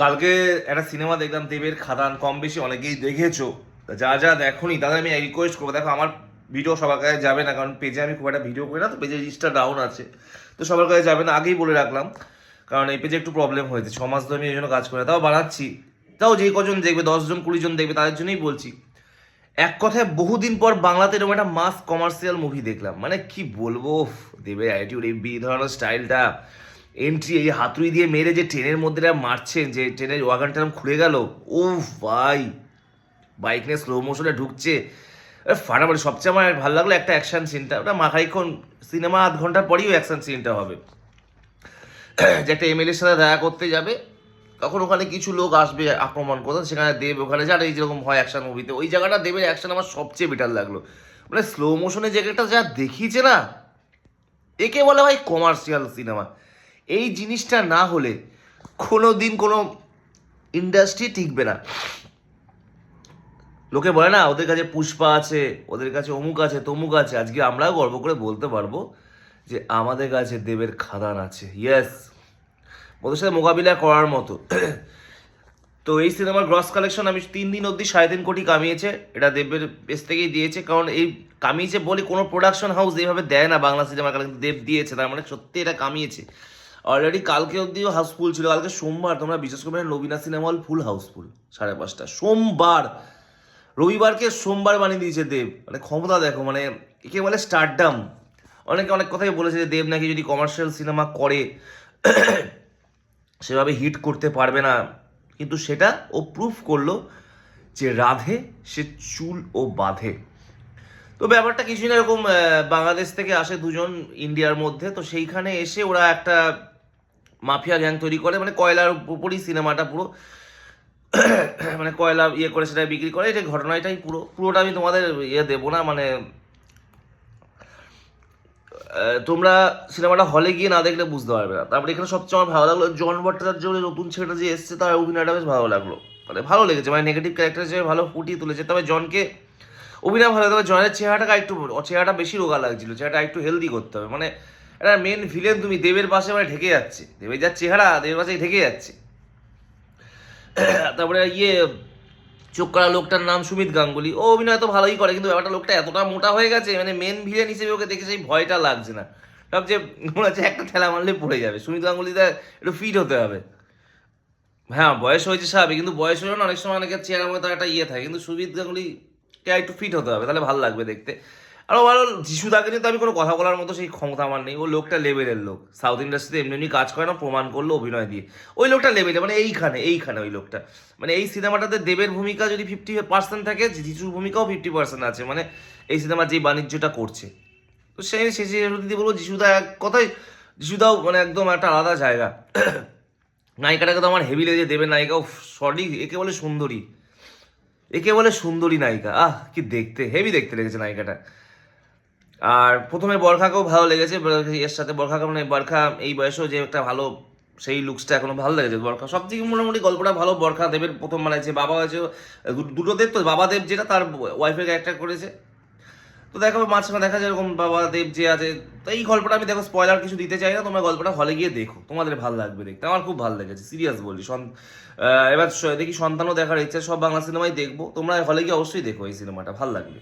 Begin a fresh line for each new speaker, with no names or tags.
কালকে একটা সিনেমা দেখলাম, দেবের খাদান। কম বেশি অনেকেই দেখেছ। তা যা যা দেখোনি তাদের আমি রিকোয়েস্ট করব। দেখো, আমার ভিডিও সবার কাছে যাবে না, কারণ পেজে আমি খুব একটা ভিডিও করি না, তো পেজে রিচটা ডাউন আছে। তো সবার কাছে যাবে না, আগেই বলে রাখলাম। কারণ এই পেজে একটু প্রবলেম হয়েছে, ছ মাস ধরে আমি এই জন্য কাজ করি তাও বানাচ্ছি। তাও যেই কজন দেখবে দশজন কুড়িজন দেখবে, তাদের জন্যই বলছি। এক কথায়, বহুদিন পর বাংলাতে এরকম একটা মাস কমার্শিয়াল মুভি দেখলাম। মানে কি বলব? দেবের অ্যাটিটিউড এই বি ধরনের স্টাইলটা। এন্ট্রি এই হাতুড়ি দিয়ে মেরে যে ট্রেনের মধ্যে মারছেন যে ট্রেনের ওয়াগানটা এরকম খুলে গেল ও ভাই বাইক নিয়ে স্লো মোশনে ঢুকছে। ফাটাফাটি, সবচেয়ে আমার ভালো লাগল একটা অ্যাকশন সিনটা ওটা মাখাইক্ষণ সিনেমা আধ ঘণ্টা পরেই অ্যাকশন সিনটা হবে। যে একটা এমএলএর সাথে দেখা করতে যাবে, তখন ওখানে কিছু লোক আসবে আক্রমণ করতে, সেখানে দেব ওখানে যারা এই যেরকম হয় অ্যাকশন মুভিতে ওই জায়গাটা দেবের অ্যাকশন আমার সবচেয়ে বেটার লাগল। মানে স্লো মোশনে জায়গাটা যা দেখিয়েছে না, একে বলে ভাই কমার্শিয়াল সিনেমা এই জিনিসটা না হলে কোনো দিন কোনো ইন্ডাস্ট্রি টিকবে না। লোকে বলে না, ওদের কাছে পুষ্পা আছে, ওদের কাছে অমুক আছে, তমুক আছে। আজকে আমরাও গর্ব করে বলতে পারব যে আমাদের কাছে দেবের খাদান আছে। ইয়েস ওদের সাথে মোকাবিলা করার মতো। তো এই সিনেমার গ্রস কালেকশন আমি তিন দিন অবধি সাড়ে তিন কোটি কামিয়েছে। এটা দেবের বেশ থেকেই দিয়েছে, কারণ এই কামিয়েছে বলে কোনো প্রোডাকশন হাউস এইভাবে দেয় না বাংলা সিনেমার কালেকশন দেব দিয়েছে, তার মানে সত্যি এটা কামিয়েছে। অলরেডি কালকে অবধিও হাউসফুল ছিল। কালকে সোমবার তোমরা বিশেষ করে নবীনা সিনেমা হল ফুল হাউসফুল সাড়ে পাঁচটা। সোমবার, রবিবারকে সোমবার বানিয়ে দিয়েছে দেব। মানে ক্ষমতা দেখো মানে একে বলে স্টারডাম অনেকে অনেক কথাই বলেছে যে দেব নাকি যদি কমার্শিয়াল সিনেমা করে, সেভাবে হিট করতে পারবে না। কিন্তু সেটা ও প্রুফ করল যে রাধে সে চুল ও বাঁধে। তো ব্যাপারটা কিছুই না এরকম বাংলাদেশ থেকে আসে দুজন ইন্ডিয়ার মধ্যে, তো সেইখানে এসে ওরা একটা মাফিয়া গ্যাং তৈরি করে মানে কয়লার উপরই সিনেমাটা পুরো মানে কয়লা ইয়ে করে সেটা বিক্রি করে এটা ঘটনাটাই পুরো, পুরোটা আমি তোমাদের ইয়ে দেবো না মানে তোমরা সিনেমাটা হলে গিয়ে না দেখলে বুঝতে পারবে না। তারপরে এখানে সবচেয়ে আমার ভালো লাগল জন ভট্টাচার্য নতুন ছেলেটা যে এসছে, তার অভিনয়টা বেশ ভালো লাগল। মানে ভালো লেগেছে মানে নেগেটিভ ক্যারেক্টার হিসেবে ভালো ফুটিয়ে তুলেছে। তবে জনকে অভিনয় ভালো তবে জনের চেহারাটাকে একটু চেহারাটা বেশি রোগা লাগছিল, চেহারাটা একটু হেলদি করতে হবে। মানে একটা মেন ভিলেন তুমি, দেবের পাশে মানে ঢেকে যাচ্ছে। দেবের যার চেহারা, দেবের পাশে ঢেকে যাচ্ছে। তারপরে ইয়ে চোখ করা লোকটার নাম সুমিত গাঙ্গুলি। ও অভিনয় তো ভালোই করে, কিন্তু ব্যাপারটা লোকটা এতটা মোটা হয়ে গেছে মানে মেন ভিলেন হিসেবে ওকে দেখে সেই ভয়টা লাগছে না। ভাবছে মনে হচ্ছে একটা ঠেলা মারলে পড়ে যাবে। সুমিত গাঙ্গুলিতে একটু ফিট হতে হবে। হ্যাঁ বয়স হয়েছে স্বাভাবিক, কিন্তু বয়স হলেও না, অনেক সময় অনেকের চেহারার মধ্যে তার একটা ইয়ে থাকে। কিন্তু সুমিত গাঙ্গুলিকে একটু ফিট হতে হবে, তাহলে ভালো লাগবে দেখতে। আরও ভালো যিশুদাকে নিয়ে তো আমি কোনো কথা বলার মতো সেই ক্ষমতা আমার নেই। ও লোকটা লেভেলের লোক। সাউথ ইন্ডাস্ট্রিতে এমনি এমনি কাজ করে না, প্রমাণ করল, অভিনয় দিয়ে। ওই লোকটা লেভেলে মানে এইখানে এইখানে ওই লোকটা। মানে এই সিনেমাটাতে দেবের ভূমিকা যদি ফিফটি পার্সেন্ট থাকে, যিশুর ভূমিকাও ফিফটি পার্সেন্ট আছে। মানে এই সিনেমার যে বাণিজ্যটা করছে। তো সেই শেষে যদি বলব যিশুদা এক কথাই যিশুদাও মানে একদম একটা আলাদা জায়গা। নায়িকাটাকে তো আমার হেভি লেগেছে, দেবের নায়িকাও সরি একে বলে সুন্দরী। একে বলে সুন্দরী নায়িকা। আহ, কি দেখতে হেভি দেখতে লেগেছে নায়িকাটা। আর প্রথমে বরখাকেও ভালো লেগেছে এর সাথে বরখাকে মানে বরখা এই বয়সেও যে একটা ভালো, সেই লুকসটা এখনও ভালো লেগেছে। বরখা সব থেকে মোটামুটি গল্পটা ভালো, বরখা দেবের প্রথম মানে যে বাবা হয়েছে দুটো দেব তো বাবা দেব যেটা তার ওয়াইফের ক্যারেক্টার করেছে। তো দেখো, মাঝখানে দেখা যায় এরকম বাবা দেব যে আছে, তো এই গল্পটা আমি দেখো স্পয়লার কিছু দিতে চাই না, তোমরা গল্পটা হলে গিয়ে দেখো। তোমাদের ভালো লাগবে দেখতে। আমার খুব ভালো লেগেছে সিরিয়াস বলি এবার দেখি সন্তানও দেখার ইচ্ছা, সব বাংলা সিনেমাই দেখব। তোমরা হলে গিয়ে অবশ্যই দেখো এই সিনেমাটা ভালো লাগবে।